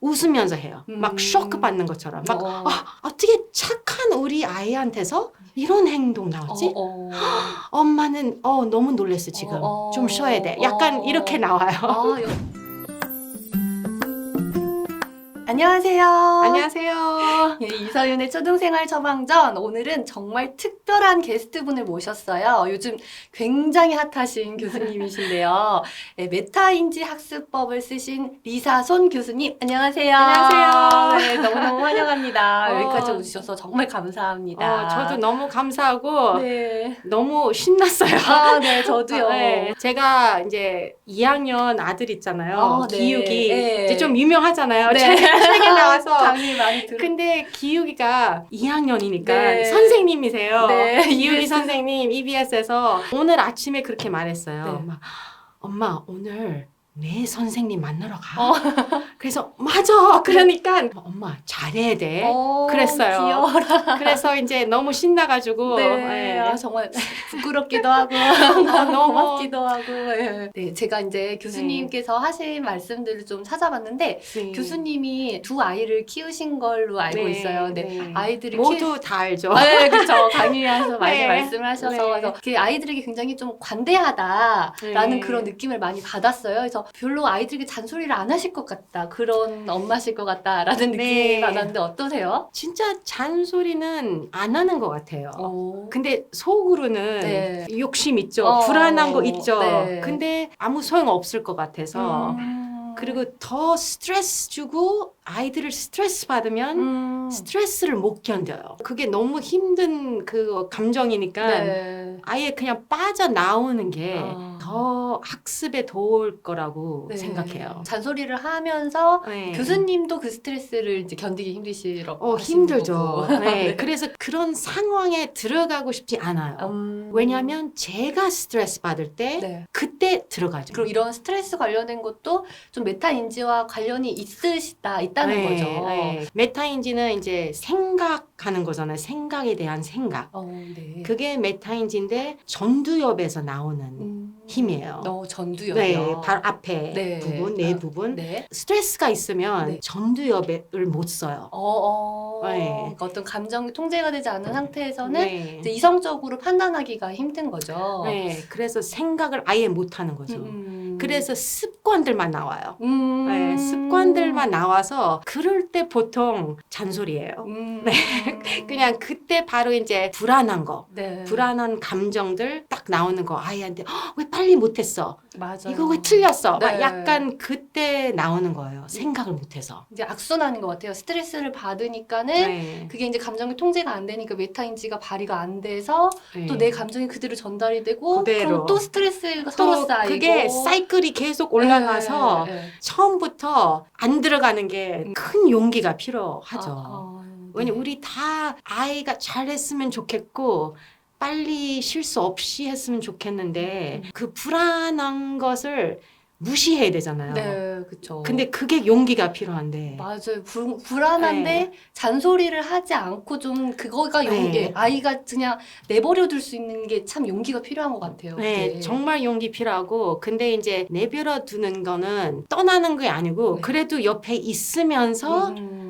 웃으면서 해요. 음. 막 쇼크 받는 것처럼. 막 어. 아, 어떻게 착한 우리 아이한테서 이런 행동 나오지? 어, 어. 엄마는 어 너무 놀랬어 지금. 어, 어. 좀 쉬어야 돼. 약간 어. 이렇게 나와요. 아, 여... 안녕하세요. 안녕하세요. 예, 이서윤의 초등생활 처방전 오늘은 정말 특별한 게스트분을 모셨어요. 요즘 굉장히 핫하신 교수님이신데요. 예, 메타인지 학습법을 쓰신 리사손 교수님 안녕하세요. 안녕하세요. 네, 너무너무 환영합니다. 어. 여기까지 오셔서 정말 감사합니다. 어, 저도 너무 감사하고 네. 너무 신났어요. 아, 네, 저도요. 네, 제가 이제 2학년 아들 있잖아요. 아, 네. 기욱이 네. 이제 좀 유명하잖아요. 네. 책, 책에 나와서. 강의 많이 들어. 근데 기욱이가 2학년이니까 네. 선생님이세요. 네, 기욱이. 선생님 EBS에서 오늘 아침에 그렇게 말했어요. 네. 막, 엄마 오늘 내 선생님 만나러 가. 어. 그래서 맞아. 그러니까 엄마 잘해야 돼. 어, 그랬어요. 귀여워라. 그래서 이제 너무 신나가지고 네, 예. 아, 정말 부끄럽기도 하고 너무 고맙기도 하고. 예. 네, 제가 이제 교수님께서 하신 말씀들을 좀 찾아봤는데 네. 교수님이 두 아이를 키우신 걸로 알고 네, 있어요. 근데 네. 아이들이 모두 다 알죠. 아, 네, 그렇죠. 강의하셔서 많이 네. 말씀을 하셔서 네. 그래서 그 아이들에게 굉장히 좀 관대하다라는 네. 그런 느낌을 많이 받았어요. 그래서 별로 아이들에게 잔소리를 안 하실 것 같다. 그런 엄마실 것 같다라는 느낌이 네. 받았는데 어떠세요? 진짜 잔소리는 안 하는 것 같아요. 어. 근데 속으로는 네. 욕심 있죠. 어, 불안한 거 있죠. 네. 근데 아무 소용 없을 것 같아서. 음. 그리고 더 스트레스 주고 아이들을 스트레스 받으면 음. 스트레스를 못 견뎌요. 그게 너무 힘든 그 감정이니까 네. 아예 그냥 빠져나오는 게 아. 더 학습에 도울 거라고 네. 생각해요. 잔소리를 하면서 네. 교수님도 그 스트레스를 이제 견디기 힘드시러 어, 힘들죠. 거고. 네. 그래서 그런 상황에 들어가고 싶지 않아요. 음. 왜냐하면 제가 스트레스 받을 때 네. 그때 들어가죠. 그럼 이런 스트레스 관련된 것도 좀 메타 인지와 관련이 있으시다 있다 는 네, 거죠. 네. 메타인지는 이제 생각하는 거잖아요. 생각에 대한 생각. 어, 네. 그게 메타인지인데 전두엽에서 나오는 음. 힘이에요. 어, 전두엽이요. 네, 바로 앞에 네. 부분, 내 아, 부분. 네. 스트레스가 있으면 네. 전두엽을 못 써요. 어, 어. 네. 그러니까 어떤 감정이 통제가 되지 않은 상태에서는 네. 이제 이성적으로 판단하기가 힘든 거죠. 네, 그래서 생각을 아예 못 하는 거죠. 음. 그래서 습관들만 나와요. 음. 네, 습관들만 나와서 그럴 때 보통 잔소리예요. 음. 그냥 그때 바로 이제 불안한 거, 네. 불안한 감정들 딱 나오는 거 아이한테 "헉, 왜 빨리 못했어? 맞아요. 이거 왜 틀렸어? 막 네. 약간 그때 나오는 거예요. 생각을 못해서. 이제 악순환인 것 같아요. 스트레스를 받으니까는 네. 그게 이제 감정이 통제가 안 되니까 메타인지가 발휘가 안 돼서 네. 또내 감정이 그대로 전달이 되고 그대로. 그럼 또 스트레스가 또 서로 쌓이고 그게 사이클이 계속 올라가서 네, 네. 처음부터 안 들어가는 게 음. 큰 용기가 필요하죠. 아, 아, 왜냐 네. 우리 다 아이가 잘했으면 좋겠고 빨리 실수 없이 했으면 좋겠는데 음. 그 불안한 것을 무시해야 되잖아요. 네, 그렇죠. 근데 그게 용기가 필요한데. 맞아요. 불, 불안한데 네. 잔소리를 하지 않고 좀 그거가 용기. 네. 아이가 그냥 내버려 둘 수 있는 게 참 용기가 필요한 것 같아요. 네, 그게. 정말 용기 필요하고 근데 이제 내버려 두는 거는 떠나는 게 아니고 네. 그래도 옆에 있으면서 음,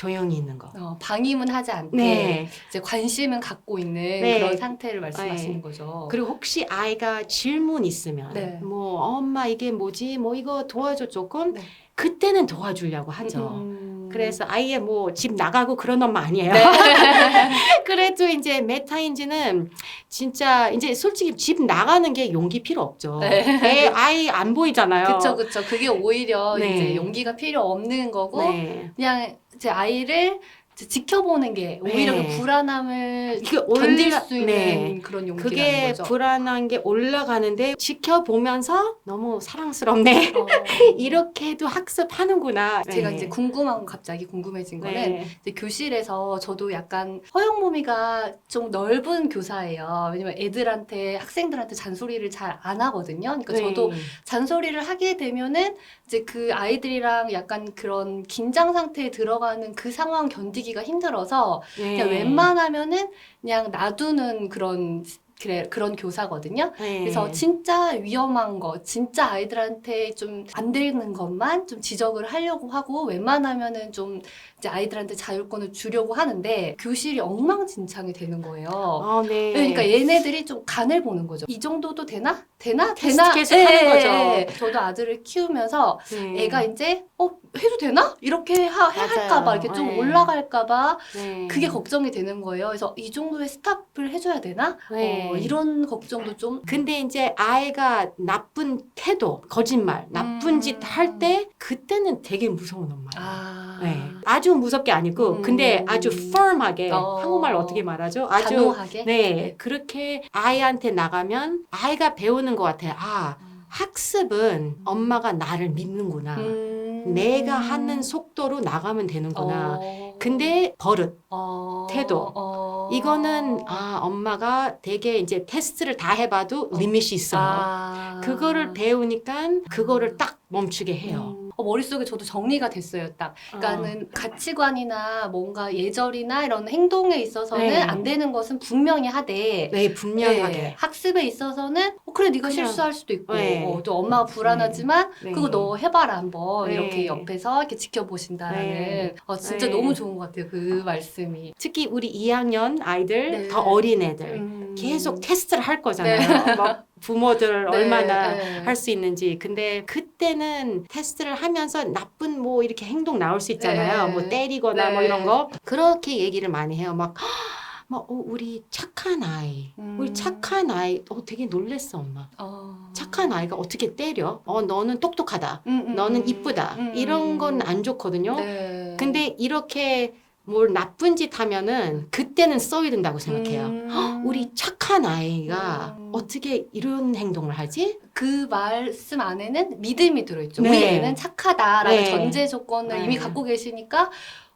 조용히 있는 거. 어, 방임은 하지 않게 네. 이제 관심은 갖고 있는 네. 그런 상태를 말씀하시는 네. 거죠. 그리고 혹시 아이가 질문 있으면 네. 뭐 엄마 이게 뭐지? 뭐 이거 도와줘 조금. 네. 그때는 도와주려고 하죠. 음. 그래서 아예 뭐 집 나가고 그런 엄마 아니에요. 네. 그래도 이제 메타인지는 진짜 이제 솔직히 집 나가는 게 용기 필요 없죠. 네. 애 아이 안 보이잖아요. 그쵸, 그쵸. 그게 오히려 네. 이제 용기가 필요 없는 거고, 네. 그냥 제 아이를 지켜보는 게 오히려 네. 그 불안함을 이게 견딜 올라- 수 있는 네. 그런 용기라는 그게 거죠. 불안한 게 올라가는데 지켜보면서 너무 사랑스럽네. 어, 이렇게도 학습하는구나. 제가 네. 이제 궁금한 거 갑자기 궁금해진 거는 네. 이제 교실에서 저도 약간 허용범위가 좀 넓은 교사예요. 왜냐면 애들한테 학생들한테 잔소리를 잘 안 하거든요. 그러니까 저도 네. 잔소리를 하게 되면은 이제 그 아이들이랑 약간 그런 긴장 상태에 들어가는 그 상황 견디기 가 힘들어서 네. 그냥 웬만하면은 그냥 놔두는 그런 그래 그런 교사거든요. 네. 그래서 진짜 위험한 거, 진짜 아이들한테 좀 안 되는 것만 좀 지적을 하려고 하고 웬만하면은 좀 이제 아이들한테 자율권을 주려고 하는데 교실이 엉망진창이 되는 거예요. 아, 네. 그러니까 얘네들이 좀 간을 보는 거죠. 이 정도도 되나? 되나? 테스트 되나? 계속 하는 거죠. 저도 아들을 키우면서 네. 애가 이제 어 해도 되나? 이렇게 하. 할까봐 이렇게 좀 네. 올라갈까봐 네. 그게 걱정이 되는 거예요. 그래서 이 정도의 스탑을 해줘야 되나? 네. 어, 이런 걱정도 좀 근데 이제 아이가 나쁜 태도, 거짓말, 나쁜 음. 짓할 때 그때는 되게 무서운 엄마예요. 아, 네. 아주 무섭게 아니고 음. 근데 아주 firm하게 어. 한국말 어떻게 말하죠? 아주 단호하게. 네 그렇게 아이한테 나가면 아이가 배 우는 것 같아요. 아 학습은 엄마가 나를 믿는구나. 음. 내가 하는 속도로 나가면 되는구나. 어. 근데 버릇 어. 태도. 어. 이거는 아 엄마가 되게 이제 테스트를 다 해봐도 리밋이 있어요. 아. 그거를 배우니까 그거를 딱 멈추게 해요. 음. 어, 머릿속에 저도 정리가 됐어요, 딱. 그러니까는 가치관이나 뭔가 예절이나 이런 행동에 있어서는 네. 안 되는 것은 분명히 하되 네 분명하게. 네, 학습에 있어서는 어, 그래 네가 그냥, 실수할 수도 있고 네. 어, 또 엄마가 불안하지만 네. 그거 너 해봐라 한번 네. 이렇게 옆에서 이렇게 지켜보신다라는 네. 어, 진짜 네. 너무 좋은 것 같아요 그 말씀이 특히 우리 2학년 아이들 네. 더 어린 애들 음. 계속 테스트를 할 거잖아요. 막 부모들 네, 얼마나 네. 할수 있는지. 근데 그때는 테스트를 하면서 나쁜 뭐 이렇게 행동 나올 수 있잖아요. 네. 뭐 때리거나 네. 뭐 이런 거. 그렇게 얘기를 많이 해요. 막, 막 어, 우리 착한 아이. 음. 우리 착한 아이. 어, 되게 놀랬어, 엄마. 어. 착한 아이가 어떻게 때려? 어, 너는 똑똑하다. 음, 음, 너는 음. 이쁘다. 음, 이런 건 음. 안 좋거든요. 네. 근데 이렇게 뭘 나쁜 짓 하면은 그때는 써야 된다고 생각해요. 음. 우리 착한 아이가 음. 어떻게 이런 행동을 하지? 그 말씀 안에는 믿음이 들어있죠. 네. 우리 애는 착하다라는 네. 전제 조건을 네. 이미 갖고 계시니까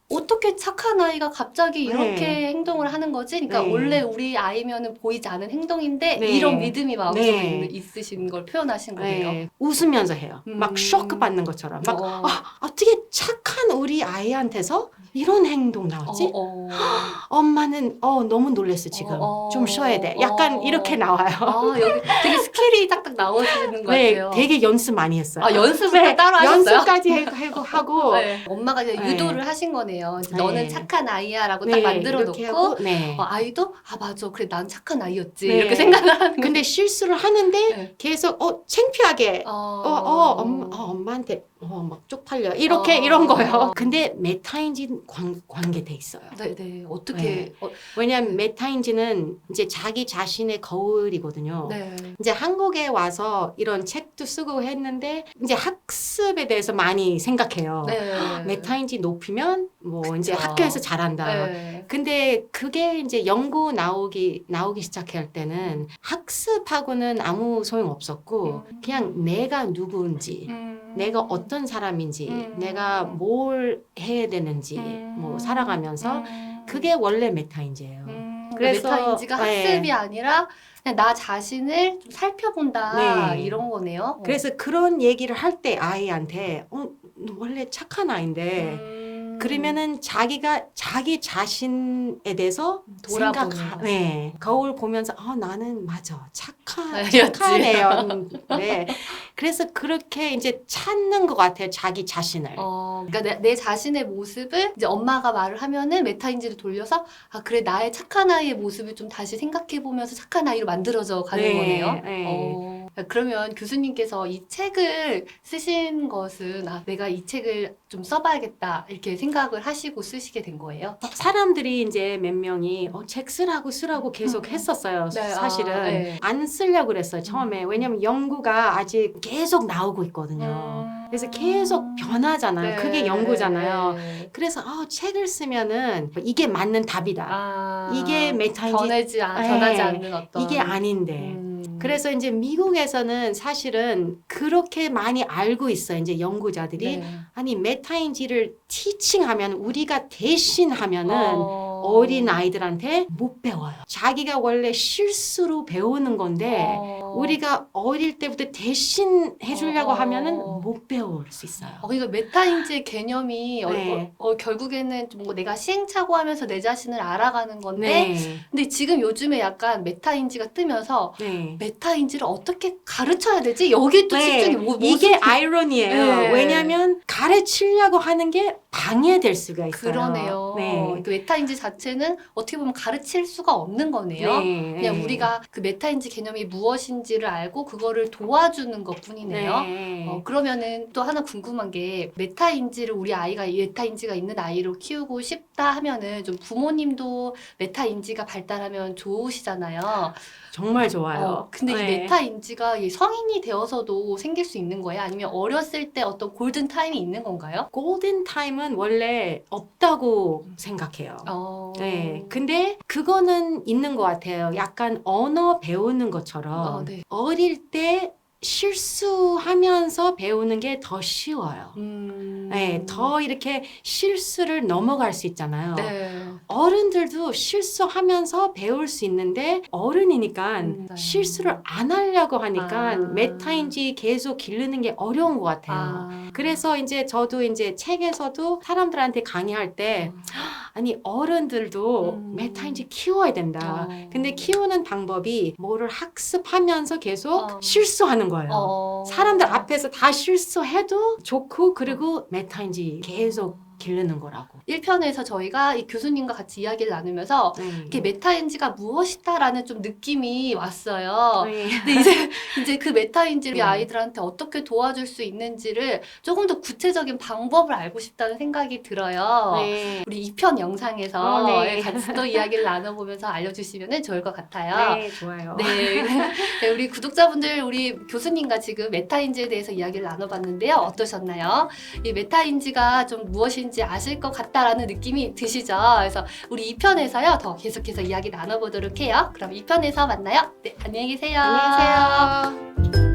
어떻게 착한 아이가 갑자기 이렇게 네. 행동을 하는 거지? 그러니까 네. 원래 우리 아이면은 보이지 않은 행동인데 네. 이런 믿음이 마음속에 네. 있으신 걸 표현하신 거예요. 네. 웃으면서 해요. 음. 막 쇼크 받는 것처럼. 막 어. 아, 어떻게 착한 우리 아이한테서 이런 행동 나오지? 어, 어. 엄마는 어 너무 놀랬어 지금. 어, 좀 쉬어야 돼. 약간 어. 이렇게 나와요. 아, 여기 되게 스킬이 딱딱 나오시는 것 네, 같아요. 되게 연습 많이 했어요. 아, 연습을 네, 따로 하셨어요? 연습까지 해- 하고 하고 네. 엄마가 이제 네. 유도를 하신 거네요. 이제 네. 너는 착한 아이야라고 네, 딱 만들어 이렇게 놓고 하고, 네. 어, 아이도 아 맞아 그래 난 착한 아이였지 네. 이렇게 생각을 하는 근데 실수를 하는데 네. 계속 어 창피하게 어, 어, 어, 엄마, 어, 엄마한테 어, 막 쪽팔려. 이렇게 어. 이런 거예요. 근데 메타인지 관, 관계돼 있어요. 네, 네 어떻게 네. 어, 왜냐하면 메타인지는 이제 자기 자신의 거울이거든요. 네. 이제 한국에 와서 이런 책도 쓰고 했는데 이제 학습에 대해서 많이 생각해요. 네. 메타인지 높이면 뭐 이제 그쵸. 학교에서 잘한다. 네. 근데 그게 이제 연구 나오기 나오기 시작할 때는 학습하고는 아무 소용 없었고 음. 그냥 내가 누구인지 음. 내가 어떤 사람인지 음. 내가 뭘 해야 되는지 음. 뭐 살아가면서 음. 그게 원래 메타인지예요. 음. 그래서- 메타인지가 네. 학습이 아니라 그냥 나 자신을 좀 살펴본다 네. 이런 거네요. 그래서 그런 얘기를 할 때 아이한테 어, 너 원래 착한 아이인데 음. 그러면은 자기가 자기 자신에 대해서 돌아보는 생각, 거죠. 네, 거울 보면서 아 나는 맞아 착한 아니었지. 착한 애였 네. 그래서 그렇게 이제 찾는 것 같아요 자기 자신을. 어, 그러니까 내, 내 자신의 모습을 이제 엄마가 말을 하면은 메타인지를 돌려서 아 그래 나의 착한 아이의 모습을 좀 다시 생각해 보면서 착한 아이로 만들어져 가는 네, 거네요. 네. 어, 그러면 교수님께서 이 책을 쓰신 것은 아 내가 이 책을 좀 써봐야겠다 이렇게 생각을 하시고 쓰시게 된 거예요. 사람들이 이제 몇 명이 어, 책 쓰라고 쓰라고 계속 음. 했었어요. 네, 사실은 아, 네. 안 쓰려고 그랬어요 처음에. 음. 왜냐면 연구가 아직 계속 나오고 있거든요. 그래서 계속 변하잖아요. 네, 그게 연구잖아요. 네. 그래서 어, 책을 쓰면은 이게 맞는 답이다. 아, 이게 메타인지 변하지, 않, 네. 변하지 않는 어떤 이게 아닌데. 음. 그래서 이제 미국에서는 사실은 그렇게 많이 알고 있어요. 이제 연구자들이 네. 아니 메타인지를 티칭하면 우리가 대신하면은 어. 어린 아이들한테 못 배워요. 자기가 원래 실수로 배우는 건데 어. 우리가 어릴 때부터 대신 해주려고 어. 하면은 못 배울 수 있어요. 어, 그러니까 메타인지의 개념이 어, 네. 어, 어, 결국에는 좀 뭔가 내가 시행착오하면서 내 자신을 알아가는 건데 네, 근데 지금 요즘에 약간 메타인지가 뜨면서 네. 메타인지를 어떻게 가르쳐야 되지? 여기 또 네, 집중이 뭐, 이게 아이러니예요. 네. 왜냐하면 가르치려고 하는 게 방해될 수가 있어요. 그러네요. 네. 그 메타인지 자체는 어떻게 보면 가르칠 수가 없는 거네요. 네. 그냥 우리가 그 메타인지 개념이 무엇인지를 알고 그거를 도와주는 것 뿐이네요. 네. 어, 그러면은 또 하나 궁금한 게 메타인지를 우리 아이가 메타인지가 있는 아이로 키우고 싶다 하면은 좀 부모님도 메타인지가 발달하면 좋으시잖아요. 정말 좋아요. 어, 근데 이 네. 메타인지가 이 성인이 되어서도 생길 수 있는 거예요? 아니면 어렸을 때 어떤 골든 타임이 있는 건가요? 골든 타임은 원래 없다고 생각해요. 어... 네. 근데 그거는 있는 것 같아요. 약간 언어 배우는 것처럼 어, 네. 어릴 때 실수하면서 배우는 게 더 쉬워요. 음... 네, 더 이렇게 실수를 넘어갈 수 있잖아요. 네. 어른들도 실수하면서 배울 수 있는데 어른이니까 음, 네. 실수를 안 하려고 하니까 아. 메타인지 계속 기르는 게 어려운 것 같아요. 아... 그래서 이제 저도 이제 책에서도 사람들한테 강의할 때 아 니 어른들도 음. 메타인지 키워야 된다. 어. 근데 키우는 방법이 뭐를 학습하면서 계속 어. 실수하는 거예요. 어... 사람들 앞에서 다 실수해도 좋고 그리고 메타인지 계속 기르는 거라고. 1편에서 저희가 이 교수님과 같이 이야기를 나누면서 네. 이게 메타인지가 무엇이다라는 좀 느낌이 왔어요. 네. 근데 이제 이제 그 메타인지를 네. 아이들한테 어떻게 도와줄 수 있는지를 조금 더 구체적인 방법을 알고 싶다는 생각이 들어요. 네. 우리 2편 영상에서 어, 네. 같이 또 이야기를 나눠보면서 알려주시면 좋을 것 같아요. 네, 좋아요. 네. 네, 우리 구독자분들, 우리 교수님과 지금 메타인지에 대해서 이야기를 나눠봤는데요. 어떠셨나요? 이 메타인지가 좀 무엇인 지 아실 것 같다라는 느낌이 드시죠? 그래서 우리 2편에서요, 더 계속해서 이야기 나눠보도록 해요. 그럼 2편에서 만나요. 네, 안녕히 계세요. 안녕히 계세요.